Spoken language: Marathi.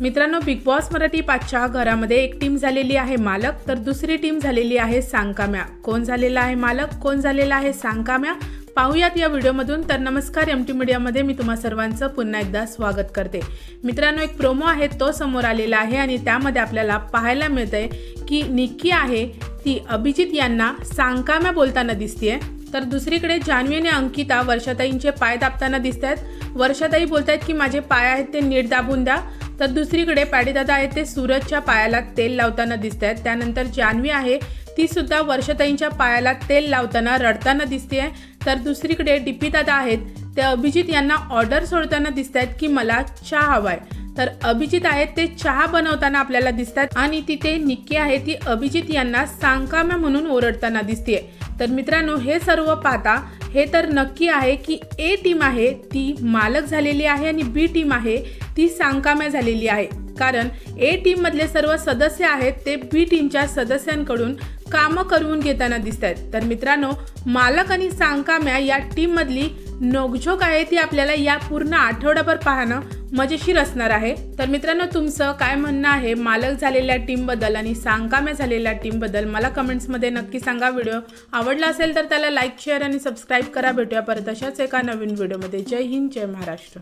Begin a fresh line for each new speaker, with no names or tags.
मित्रांनो बिग बॉस मराठी पाचच्या घरामध्ये एक टीम झालेली आहे मालक तर दुसरी टीम झालेली आहे सांकाम्या कोण झालेला आहे मालक कोण झालेला आहे सांकाम्या पाहूयात या व्हिडिओमधून. तर नमस्कार एम टी मीडियामध्ये मी तुम्हा सर्वांचं पुन्हा एकदा स्वागत करते. मित्रांनो एक प्रोमो आहे तो समोर आलेला आहे आणि त्यामध्ये आपल्याला पाहायला मिळतंय की निक्की आहे ती अभिजित यांना सांगकाम्या बोलताना दिसतीये. तर दुसरीकडे जान्हवी आणि अंकिता वर्षाताईंचे पाय दाबताना दिसत आहेत वर्षाताई बोलत आहेत की माझे पाय आहेत ते नीट दाबून द्या. तर दुसरीकडे पॅडीदादा आहेत ते सूरजच्या पायाला तेल लावताना दिसत आहेत त्यानंतर जान्हवी आहे ती सुद्धा वर्षताईंच्या पायाला तेल लावताना रडताना दिसते आहे तर दुसरीकडे डिपी दादा आहेत ते अभिजित यांना ऑर्डर सोडताना दिसत आहेत की मला चहा हवाय. तर अभिजित आहेत ते चहा बनवताना आपल्याला दिसतात आणि तिथे निक्की आहे ती अभिजित यांना सांगकाम्या म्हणून ओरडताना दिसते तर मित्रांनो हे सर्व पाहता हे तर नक्की आहे की ए टीम आहे ती मालक झालेली आहे आणि बी टीम आहे ती सांगकाम्या झालेली आहे. कारण ए टीम मधले सर्व सदस्य आहेत ते बी टीमच्या सदस्यांकडून कामं करून घेताना दिसत आहेत तर मित्रांनो मालक आणि सांगकाम्या या टीम मधली नोकझोक आहे ती आपल्याला या पूर्ण आठवड्याभर पाहणं मजेशीर असणार आहे. तर मित्रांनो तुमचं काय म्हणणं आहे? मालक झालेल्या टीमबद्दल आणि सांगकाम्या झालेल्या टीमबद्दल मला कमेंट्समध्ये नक्की सांगा. व्हिडिओ आवडला असेल तर त्याला लाईक शेअर आणि सबस्क्राईब करा. भेटूया परत अशाच एका नवीन व्हिडिओमध्ये जय हिंद जय महाराष्ट्र.